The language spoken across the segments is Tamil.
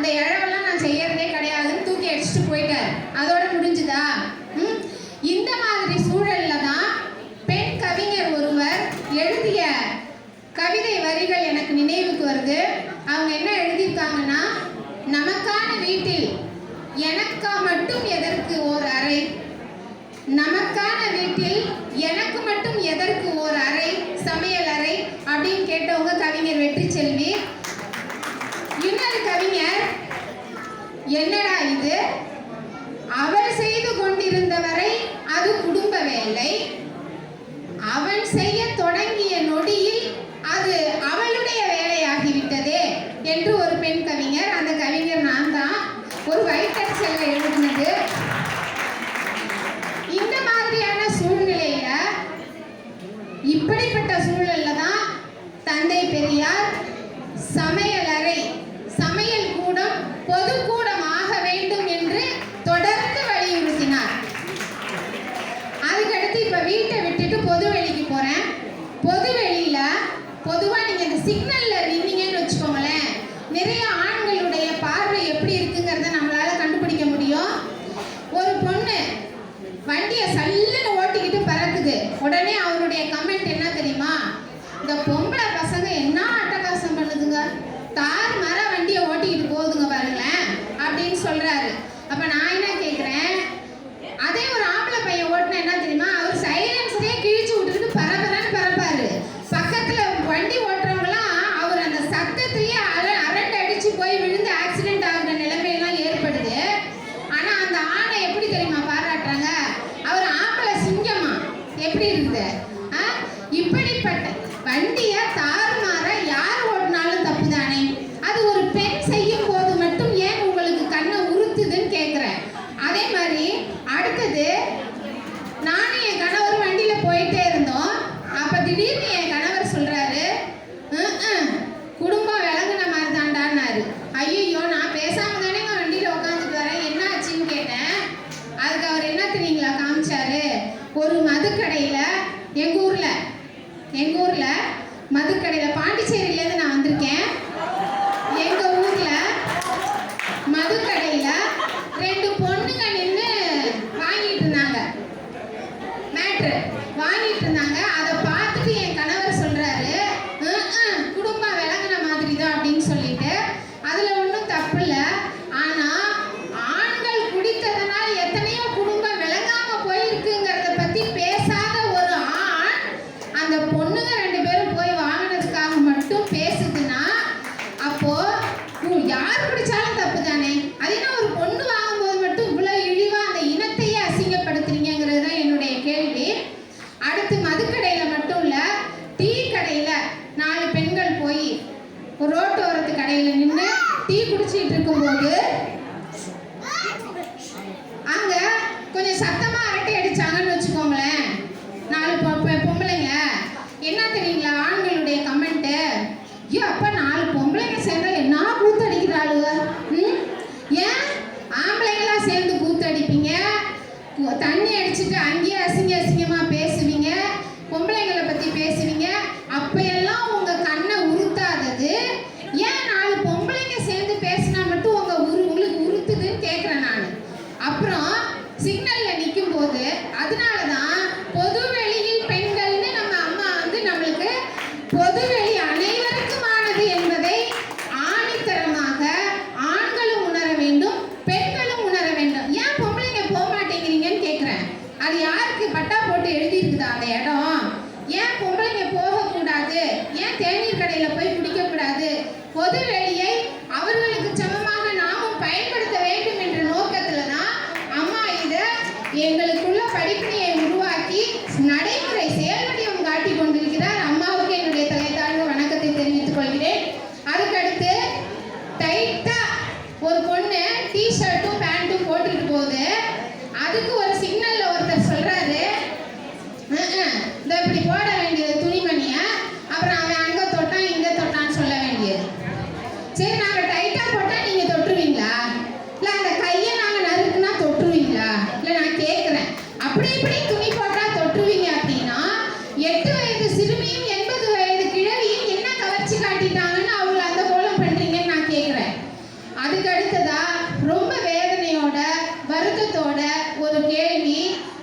அந்த இழவெல்லாம் நான் செய்யறதே கிடையாதுன்னு தூக்கி அடிச்சுட்டு போயிட்டார். அதோட முடிஞ்சுதா? இந்த மாதிரி சூழல்ல தான் பெண் கவிஞர் ஒருவர் எழுதிய கவிதை வரிகள் எனக்கு நினைவுக்கு வருது. அவங்க என்ன எழுதியிருக்காங்கன்னா நமக்கான வீட்டில் எனக்கா மட்டும் எதற்கு ஓர் அறை? நமக்கான வீட்டில் எனக்கு மட்டும் எதற்கு ஓர் அறை? சமையல் அறை? அப்படின்னு கேட்டவங்க கவிஞர் வெற்றி என்னடா இது? அவள் செய்து கொண்டிருந்த வரை அது குடும்ப வேலை அவன் செய்ய தொடங்கிய நொடியில் அது அவளுடைய வேலையாகிவிட்டதே என்று ஒரு பெண் கவிஞர் பொது வெளியில பொதுவா நீங்க இந்த சிக்னல் யார் தப்பு தானே அது ஒரு பொண்ணு வாங்கும்போது மட்டும் இவ்வளோ இழிவாக அந்த இனத்தையே அசிங்கப்படுத்துறீங்கிறது தான் என்னுடைய கேள்வி. அடுத்து மதுக்கடையில் மட்டும் இல்லை டீ கடையில் நாலு பெண்கள் போய் ரோட்டோரத்து கடையில் நின்று டீ குடிச்சிட்டு இருக்கும்போது அங்கே கொஞ்சம் சத்தமாக அரட்டை அதுக்கு அடுத்ததா ரொம்ப வேதனையோட வருத்தத்தோட ஒரு கேள்வி.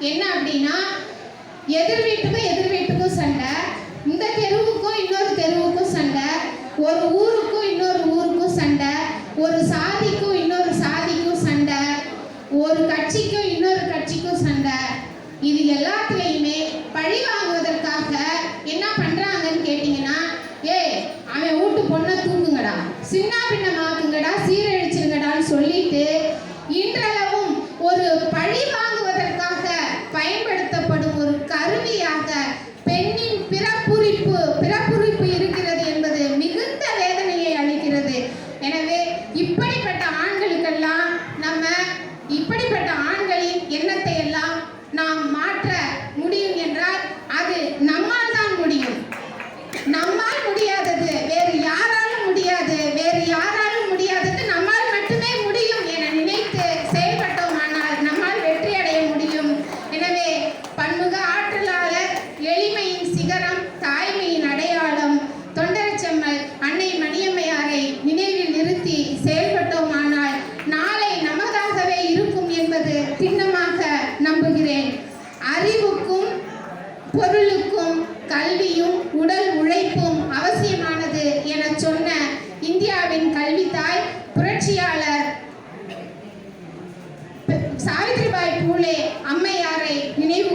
என்ன அப்படின்னா எதிர் வீட்டுக்கும் எதிர் வீட்டுக்கும் சண்டை. இந்த தெருவுக்கும் இன்னொரு தெருவுக்கும் சண்டை. ஒரு ஊருக்கும் இப்படிப்பட்ட ஆண்களுக்கெல்லாம் நம்ம இப்படிப்பட்ட ஆண்களின் எண்ணத்தை எல்லாம் நாம் மாற்ற அருளே அம்மையாரை நினைவு